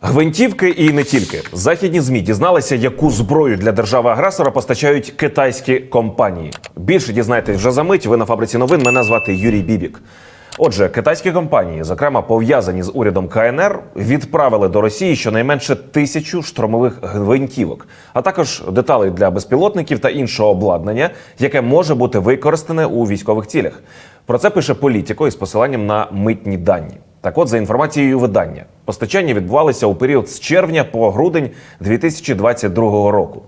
Гвинтівки і не тільки західні змі дізналися, яку зброю для держави-агресора постачають китайські компанії. Більше дізнаєтесь вже за мить. Ви на фабриці новин. Мене звати Юрій Бібік. Отже, китайські компанії, зокрема пов'язані з урядом КНР, відправили до Росії щонайменше тисячу штурмових гвинтівок, а також деталей для безпілотників та іншого обладнання, яке може бути використане у військових цілях. Про це пише політико із посиланням на митні дані. Так от, за інформацією видання, постачання відбувалися у період з червня по грудень 2022 року.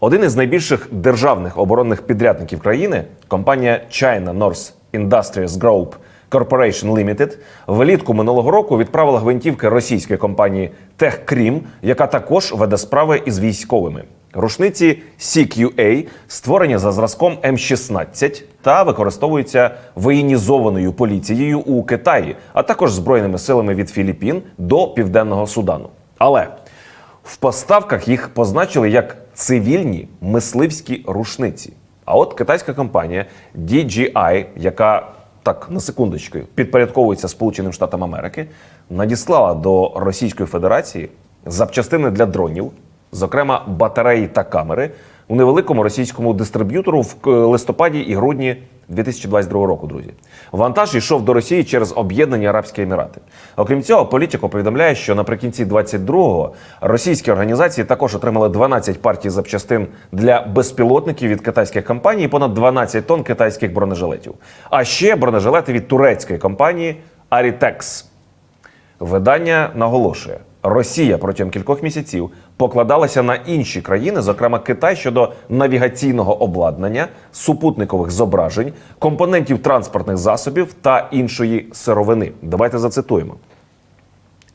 Один із найбільших державних оборонних підрядників країни, компанія China North Industries Group Corporation Limited, влітку минулого року відправила гвинтівки російської компанії Техкрім, яка також веде справи із військовими. Рушниці CQA створені за зразком М16 та використовуються воєнізованою поліцією у Китаї, а також збройними силами від Філіппін до Південного Судану. Але в поставках їх позначили як цивільні мисливські рушниці. А от китайська компанія DJI, яка так на секундочку підпорядковується Сполученим Штатам Америки, надіслала до Російської Федерації запчастини для дронів, зокрема батареї та камери, у невеликому російському дистриб'ютору в е, листопаді і грудні 2022 року, друзі. Вантаж йшов до Росії через об'єднані Арабські Емірати. Окрім цього, політико повідомляє, що наприкінці 22-го російські організації також отримали 12 партій запчастин для безпілотників від китайських компаній і понад 12 тонн китайських бронежилетів. А ще бронежилети від турецької компанії Aritex. Видання наголошує, Росія протягом кількох місяців покладалася на інші країни, зокрема Китай, щодо навігаційного обладнання, супутникових зображень, компонентів транспортних засобів та іншої сировини. Давайте зацитуємо.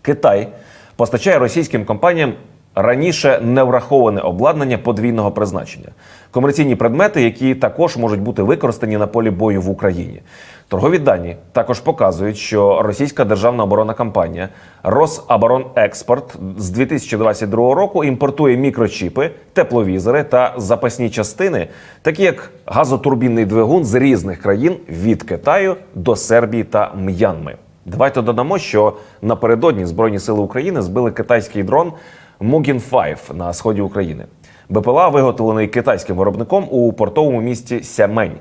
Китай постачає російським компаніям раніше не враховане обладнання подвійного призначення, комерційні предмети, які також можуть бути використані на полі бою в Україні. Торгові дані також показують, що російська державна оборонна компанія Рособоронекспорт з 2022 року імпортує мікрочіпи, тепловізори та запасні частини, такі як газотурбінний двигун з різних країн від Китаю до Сербії та М'янми. Давайте додамо, що напередодні Збройні сили України збили китайський дрон Мугін 5 на сході України. БПЛА виготовлений китайським виробником у портовому місті Сямень.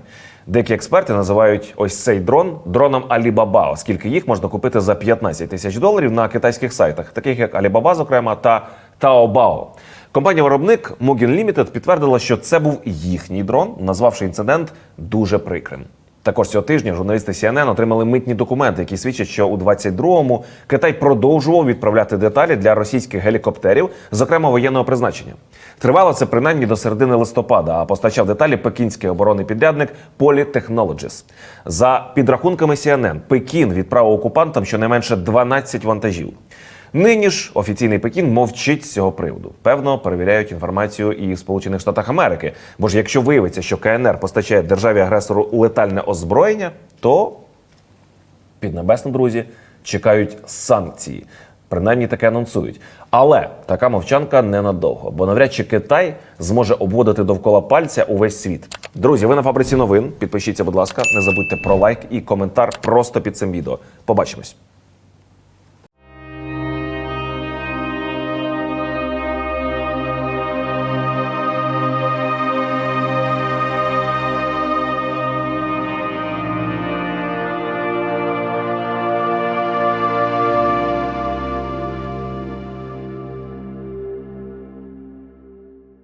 Деякі експерти називають ось цей дрон дроном Alibaba, оскільки їх можна купити за 15 тисяч доларів на китайських сайтах, таких як Alibaba, зокрема, та Taobao. Компанія-виробник Mugen Limited підтвердила, що це був їхній дрон, назвавши інцидент дуже прикрим. Також цього тижня журналісти CNN отримали митні документи, які свідчать, що у 22-му Китай продовжував відправляти деталі для російських гелікоптерів, зокрема воєнного призначення. Тривало це принаймні до середини листопада, а постачав деталі пекінський оборонний підрядник Poly Technologies. За підрахунками CNN, Пекін відправив окупантам щонайменше 12 вантажів. Нині ж офіційний Пекін мовчить з цього приводу. Певно, перевіряють інформацію і в Сполучених Штатах Америки. Бо ж якщо виявиться, що КНР постачає державі агресору летальне озброєння, то піднебесно, друзі, чекають санкції. Принаймні таке анонсують. Але така мовчанка ненадовго, бо навряд чи Китай зможе обводити довкола пальця увесь світ. Друзі, ви на фабриці новин. Підпишіться, будь ласка, не забудьте про лайк і коментар просто під цим відео. Побачимось.